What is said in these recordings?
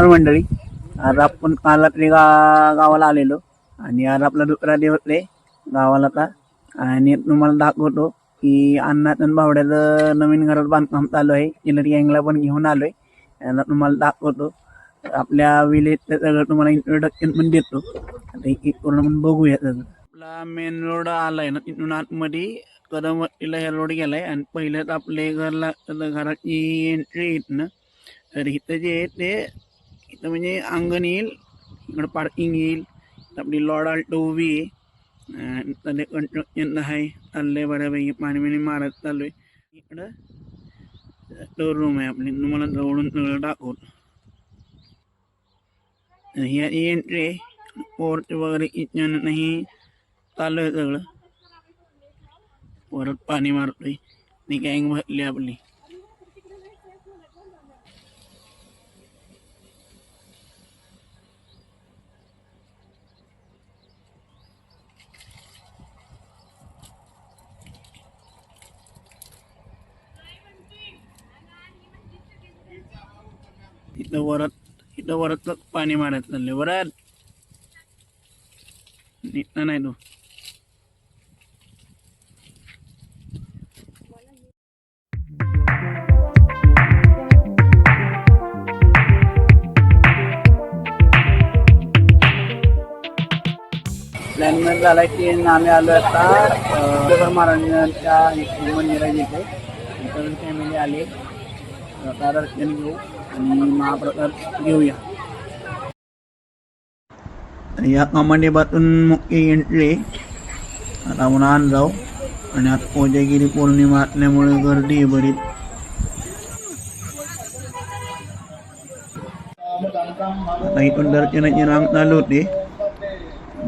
मंडळी आज आपण काल रात्री गा गावाला आलेलो आणि आज आपला दुसरा दिवस आहे गावाला का आणि तुम्हाला दाखवतो की अण्णात आणि भावड्याचं नवीन घरात बांधकाम चालू आहे. चिलरी गँगला पण घेऊन आलोय. याला तुम्हाला दाखवतो. आपल्या विलेजचं सगळं तुम्हाला इंट्रोडक्शन पण देतो. आता एक एक करून बघूया त्याचं आपला मेन रोड आलाय ना तिथून आतमध्ये. कदमवतीला हे रोड गेलाय आणि पहिल्याच आपले घरला घराची एंट्री येत ना तर इथं जे आहे ते इथं म्हणजे अंगण येईल इकडं पार्किंग येईल आपली लॉड आल्टो उभी आहे. आणि इथं आहे चाललंय बऱ्यापैकी पाणी बिणी मारत चालू आहे इकडं स्टोर रूम आहे आपली तुम्हाला जवळून सगळं दाखवतो. ही एंट्री आहे पोर्च वगैरे किचन नाही. चालू आहे सगळं. परत पाणी मारतोय. ती गँग भरली आपली. इथं वरत इथं वरत पाणी मारायचं चाललंय. वरात निघता नाही तो. प्लॅन झाला की आम्ही आलो आता अं, महाराजांच्या मंदिरात येतो आहे इथे फॅमिली आली. आता दर्शन घेऊ आणि महाप्रसाद घेऊया. या कमांडीपासून मुख्य एंट्री आता आपण आण जाऊ आणि आता कोजागिरी पौर्णिमा असल्यामुळे गर्दी आहे बरीच. आता इथून दर्शनाची रांग चालू होते.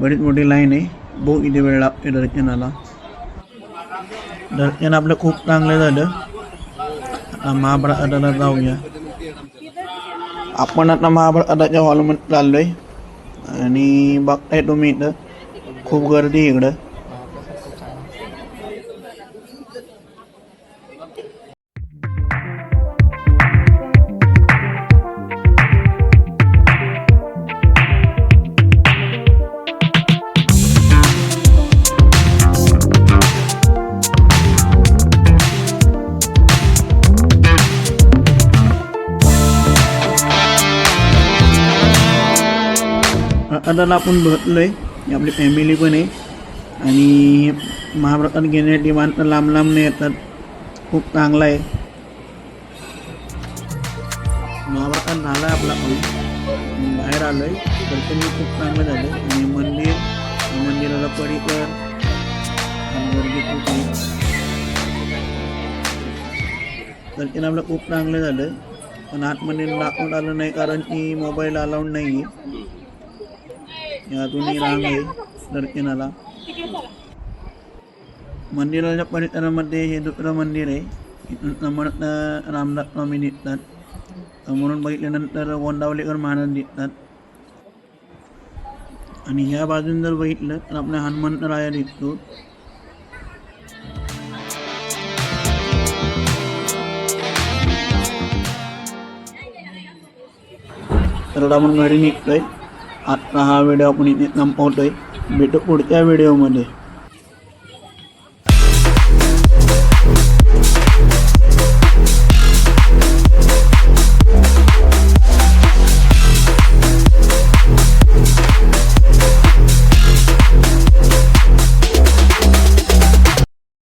बरीच मोठी लाईन आहे. बहुत किती वेळ लागते दर्शनाला दर्शन आपलं खूप चांगलं झालं. आता महाभारताला जाऊया. आपण आता महाप्रसादाच्या हॉलमध्ये चाललोय. आणि बघताय तुम्ही इथं खूप गर्दी आहे इकडं. आता आपण आहे आपली फॅमिली पण आहे. आणि महाभारतात घेण्यासाठी माणसं लांब लांब नाही येतात. खूप चांगला आहे. महाभारतात झाला आपला पाऊस बाहेर आलो आहे दर्शन खूप चांगलं झालं आणि मंदिर मंदिराला परिकर गर्दी खूप आहे. दर्शन आपलं खूप चांगलं झालं. पण आतमध्ये दाखवून आलं नाही कारण की मोबाईल अलाउड नाही आहे यातूनही रांग आहे दर्शनाला मंदिराच्या परिसरामध्ये हे दुसरं मंदिर आहे. इथून समर्थ रामदास स्वामी दिसतात. समोरून बघितल्यानंतर गोंदावलेकर महाराज दिसतात. आणि ह्या बाजून जर बघितलं तर आपल्या हनुमंतराया दिसतो. तर आपण घरी निघतोय. आत्ता हा व्हिडिओ आपण इथे संपवतोय भेटू पुढच्या व्हिडिओमध्ये.